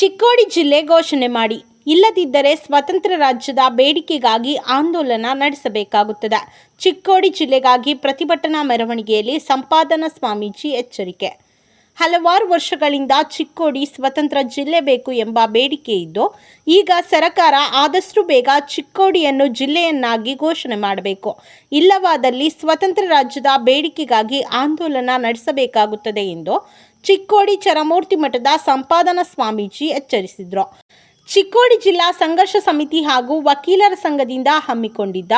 ಚಿಕ್ಕೋಡಿ ಜಿಲ್ಲೆ ಘೋಷಣೆ ಮಾಡಿ. ಇಲ್ಲದಿದ್ದರೆ ಸ್ವತಂತ್ರ ರಾಜ್ಯದ ಬೇಡಿಕೆಗಾಗಿ ಆಂದೋಲನ ನಡೆಸಬೇಕಾಗುತ್ತದೆ. ಚಿಕ್ಕೋಡಿ ಜಿಲ್ಲೆಗಾಗಿ ಪ್ರತಿಭಟನಾ ಮೆರವಣಿಗೆಯಲ್ಲಿ ಸಂಪಾದನಾ ಸ್ವಾಮೀಜಿ ಎಚ್ಚರಿಕೆ. ಹಲವಾರು ವರ್ಷಗಳಿಂದ ಚಿಕ್ಕೋಡಿ ಸ್ವತಂತ್ರ ಜಿಲ್ಲೆ ಬೇಕು ಎಂಬ ಬೇಡಿಕೆ ಇದ್ದು, ಈಗ ಸರಕಾರ ಆದಷ್ಟು ಬೇಗ ಚಿಕ್ಕೋಡಿಯನ್ನು ಜಿಲ್ಲೆಯನ್ನಾಗಿ ಘೋಷಣೆ ಮಾಡಬೇಕು. ಇಲ್ಲವಾದಲ್ಲಿ ಸ್ವತಂತ್ರ ರಾಜ್ಯದ ಬೇಡಿಕೆಗಾಗಿ ಆಂದೋಲನ ನಡೆಸಬೇಕಾಗುತ್ತದೆ ಎಂದು ಚಿಕ್ಕೋಡಿ ಚರಮೂರ್ತಿ ಮಠದ ಸಂಪಾದನಾ ಸ್ವಾಮೀಜಿ ಎಚ್ಚರಿಸಿದರು. ಚಿಕ್ಕೋಡಿ ಜಿಲ್ಲಾ ಸಂಘರ್ಷ ಸಮಿತಿ ಹಾಗೂ ವಕೀಲರ ಸಂಘದಿಂದ ಹಮ್ಮಿಕೊಂಡಿದ್ದ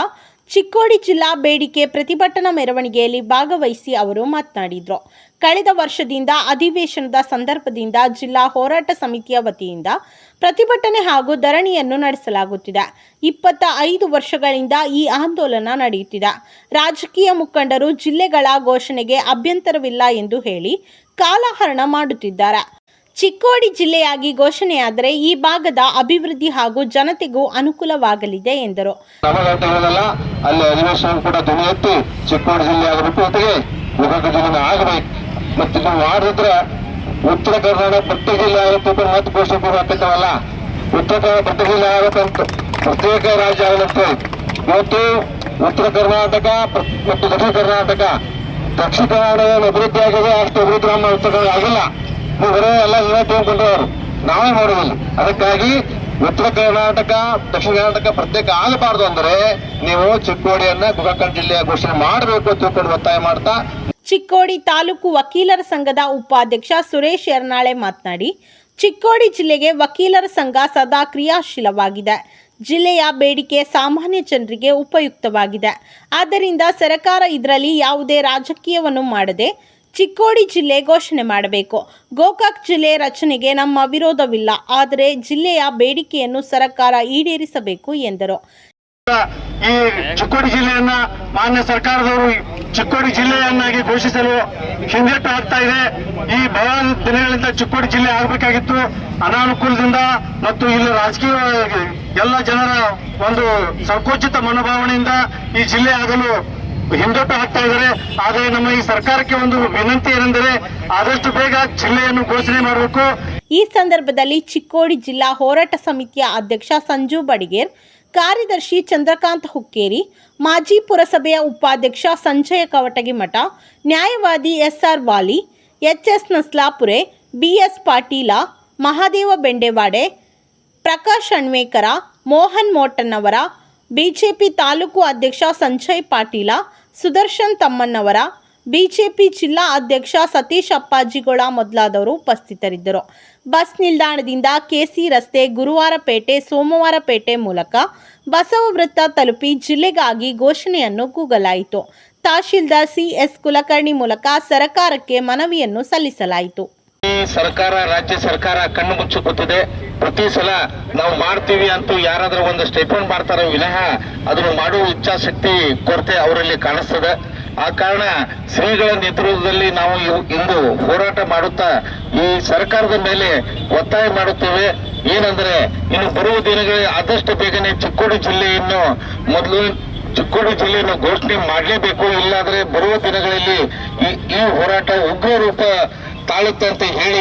ಚಿಕ್ಕೋಡಿ ಜಿಲ್ಲಾ ಬೇಡಿಕೆ ಪ್ರತಿಭಟನಾ ಮೆರವಣಿಗೆಯಲ್ಲಿ ಭಾಗವಹಿಸಿ ಅವರು ಮಾತನಾಡಿದರು. ಕಳೆದ ವರ್ಷದಿಂದ ಅಧಿವೇಶನದ ಸಂದರ್ಭದಿಂದ ಜಿಲ್ಲಾ ಹೋರಾಟ ಸಮಿತಿಯ ವತಿಯಿಂದ ಪ್ರತಿಭಟನೆ ಹಾಗೂ ಧರಣಿಯನ್ನು ನಡೆಸಲಾಗುತ್ತಿದೆ. ಇಪ್ಪತ್ತ ಐದು ವರ್ಷಗಳಿಂದ ಈ ಆಂದೋಲನ ನಡೆಯುತ್ತಿದೆ. ರಾಜಕೀಯ ಮುಖಂಡರು ಜಿಲ್ಲೆಗಳ ಘೋಷಣೆಗೆ ಅಭ್ಯಂತರವಿಲ್ಲ ಎಂದು ಹೇಳಿ ಕಾಲಹರಣ ಮಾಡುತ್ತಿದ್ದಾರೆ. ಚಿಕ್ಕೋಡಿ ಜಿಲ್ಲೆಯಾಗಿ ಘೋಷಣೆಯಾದರೆ ಈ ಭಾಗದ ಅಭಿವೃದ್ಧಿ ಹಾಗೂ ಜನತೆಗೂ ಅನುಕೂಲವಾಗಲಿದೆ ಎಂದರು. ಉತ್ತರ ಕರ್ನಾಟಕ ಪ್ರತ್ಯೇಕ ಜಿಲ್ಲೆ ಆಗುತ್ತೆ ಮತ್ತೆ ಘೋಷಣೆ ಕೂಡ ಉತ್ತರ ಕನ್ನಡ ಪ್ರತ್ಯೇಕ ಜಿಲ್ಲೆ ಆಗುತ್ತಂತ ಪ್ರತ್ಯೇಕ ರಾಜ್ಯ ಆಗುತ್ತೆ. ಇವತ್ತು ಉತ್ತರ ಕರ್ನಾಟಕ ಮತ್ತು ದಕ್ಷಿಣ ಕರ್ನಾಟಕ ದಕ್ಷಿಣ ಕನ್ನಡ ಏನು ಅಭಿವೃದ್ಧಿ ಆಗಿದೆ, ಅಷ್ಟು ಅಭಿವೃದ್ಧಿ ನಮ್ಮ ಉತ್ತರ ಕನ್ನಡ ಆಗಿಲ್ಲ. ಬರೋ ಎಲ್ಲ ತಗೊಂಡ್ಬಂದವರು ನಾವೇ ಮಾಡುವುದಿಲ್ಲ ಅದಕ್ಕಾಗಿ ಉತ್ತರ ಕರ್ನಾಟಕ, ದಕ್ಷಿಣ ಕರ್ನಾಟಕ ಪ್ರತ್ಯೇಕ ಆಗಬಾರ್ದು ಅಂದ್ರೆ ನೀವು ಚಿಕ್ಕೋಡಿಯನ್ನ ಗೋಕಾಕ್ ಜಿಲ್ಲೆಯ ಘೋಷಣೆ ಮಾಡಬೇಕು ಅಂತ ಒತ್ತಾಯ ಮಾಡ್ತಾ ಚಿಕ್ಕೋಡಿ ತಾಲೂಕು ವಕೀಲರ ಸಂಘದ ಉಪಾಧ್ಯಕ್ಷ ಸುರೇಶ್ ಯರ್ನಾಳೆ ಮಾತನಾಡಿ, ಚಿಕ್ಕೋಡಿ ಜಿಲ್ಲೆಗೆ ವಕೀಲರ ಸಂಘ ಸದಾ ಕ್ರಿಯಾಶೀಲವಾಗಿದೆ. ಜಿಲ್ಲೆಯ ಬೇಡಿಕೆ ಸಾಮಾನ್ಯ ಜನರಿಗೆ ಉಪಯುಕ್ತವಾಗಿದೆ. ಆದ್ದರಿಂದ ಸರ್ಕಾರ ಇದರಲ್ಲಿ ಯಾವುದೇ ರಾಜಕೀಯವನ್ನು ಮಾಡದೆ ಚಿಕ್ಕೋಡಿ ಜಿಲ್ಲೆ ಘೋಷಣೆ ಮಾಡಬೇಕು. ಗೋಕಾಕ್ ಜಿಲ್ಲೆ ರಚನೆಗೆ ನಮ್ಮ ವಿರೋಧವಿಲ್ಲ. ಆದರೆ ಜಿಲ್ಲೆಯ ಬೇಡಿಕೆಯನ್ನು ಸರ್ಕಾರ ಈಡೇರಿಸಬೇಕು ಎಂದರು. ಈ ಚಿಕ್ಕೋಡಿ ಜಿಲ್ಲೆಯನ್ನ ಮಾನ್ಯ ಸರ್ಕಾರದವರು ಚಿಕ್ಕೋಡಿ ಜಿಲ್ಲೆಯನ್ನಾಗಿ ಘೋಷಿಸಲು ಹಿಂದೇಟು ಹಾಕ್ತಾ ಇದೆ. ಈ ಬಹಳ ದಿನಗಳಿಂದ ಚಿಕ್ಕೋಡಿ ಜಿಲ್ಲೆ ಆಗಬೇಕಾಗಿತ್ತು. ಅನಾನುಕೂಲದಿಂದ ಮತ್ತು ಇಲ್ಲಿ ರಾಜಕೀಯ ಎಲ್ಲ ಜನರ ಒಂದು ಸಂಕೋಚಿತ ಮನೋಭಾವನೆಯಿಂದ ಈ ಜಿಲ್ಲೆ ಆಗಲು ಹಿಂದೇಟು ಹಾಕ್ತಾ ಇದ್ದಾರೆ. ಆದರೆ ನಮ್ಮ ಈ ಸರ್ಕಾರಕ್ಕೆ ಒಂದು ವಿನಂತಿ ಏನೆಂದರೆ ಆದಷ್ಟು ಬೇಗ ಜಿಲ್ಲೆಯನ್ನು ಘೋಷಣೆ ಮಾಡಬೇಕು. ಈ ಸಂದರ್ಭದಲ್ಲಿ ಚಿಕ್ಕೋಡಿ ಜಿಲ್ಲಾ ಹೋರಾಟ ಸಮಿತಿಯ ಅಧ್ಯಕ್ಷ ಸಂಜು ಬಡಿಗೇರ್ ಕಾರ್ಯದರ್ಶಿ ಚಂದ್ರಕಾಂತ್ ಹುಕ್ಕೇರಿ, ಮಾಜಿ ಪುರಸಭೆಯ ಉಪಾಧ್ಯಕ್ಷ ಸಂಜಯ ಕವಟಗಿಮಠ ನ್ಯಾಯವಾದಿ S R Vali, H S Naslapure, B S Patil, Mahadev Bendewade, Prakash Anvekar, Mohan Motannavar, BJP taluk ಅಧ್ಯಕ್ಷ ಸಂಜಯ್ ಪಾಟೀಲ, ಸುದರ್ಶನ್ ತಮ್ಮನ್ನವರ ಬಿಜೆಪಿ ಜಿಲ್ಲಾ ಅಧ್ಯಕ್ಷ ಸತೀಶ್ ಅಪ್ಪಾಜಿಗೋಳ ಮೊದಲಾದವರು ಉಪಸ್ಥಿತರಿದ್ದರು. ಬಸ್ ನಿಲ್ದಾಣದಿಂದ ಕೆಸಿ ರಸ್ತೆ ಗುರುವಾರಪೇಟೆ, ಸೋಮವಾರಪೇಟೆ ಮೂಲಕ ಬಸವ ವೃತ್ತ ತಲುಪಿ ಜಿಲ್ಲೆಗಾಗಿ ಘೋಷಣೆಯನ್ನು ಕೂಗಲಾಯಿತು. ತಹಶೀಲ್ದಾರ್ ಸಿಎಸ್ ಕುಲಕರ್ಣಿ ಮೂಲಕ ಸರಕಾರಕ್ಕೆ ಮನವಿಯನ್ನು ಸಲ್ಲಿಸಲಾಯಿತು. ಸರ್ಕಾರ, ರಾಜ್ಯ ಸರ್ಕಾರ ಕಣ್ಣು ಮುಚ್ಚು ಕೂತಿದೆ. ಪ್ರತಿ ಸಲ ನಾವು ಮಾಡ್ತೀವಿ ಅಂತೂ ಯಾರಾದ್ರೂ ಒಂದು ಸ್ಟೇಟ್ಮೆಂಟ್ ಮಾಡ್ತಾರೋ ವಿನಃ ಅದನ್ನು ಮಾಡುವ ಇಚ್ಛಾಶಕ್ತಿ ಕೊರತೆ ಅವರಲ್ಲಿ ಕಾಣಿಸ್ತದೆ. ಆ ಕಾರಣ ಶ್ರೀಗಳ ನೇತೃತ್ವದಲ್ಲಿ ನಾವು ಇಂದು ಹೋರಾಟ ಮಾಡುತ್ತಾ ಈ ಸರ್ಕಾರದ ಮೇಲೆ ಒತ್ತಾಯ ಮಾಡುತ್ತೇವೆ. ಏನಂದ್ರೆ, ಇನ್ನು ಬರುವ ದಿನಗಳಲ್ಲಿ ಆದಷ್ಟು ಬೇಗನೆ ಚಿಕ್ಕೋಡಿ ಜಿಲ್ಲೆಯನ್ನು ಮೊದಲು ಚಿಕ್ಕೋಡಿ ಜಿಲ್ಲೆಯನ್ನು ಘೋಷಣೆ ಮಾಡಲೇಬೇಕು. ಇಲ್ಲಾದ್ರೆ ಬರುವ ದಿನಗಳಲ್ಲಿ ಈ ಹೋರಾಟ ಉಗ್ರ ರೂಪ ತಾಳುತ್ತೆ ಅಂತ ಹೇಳಿ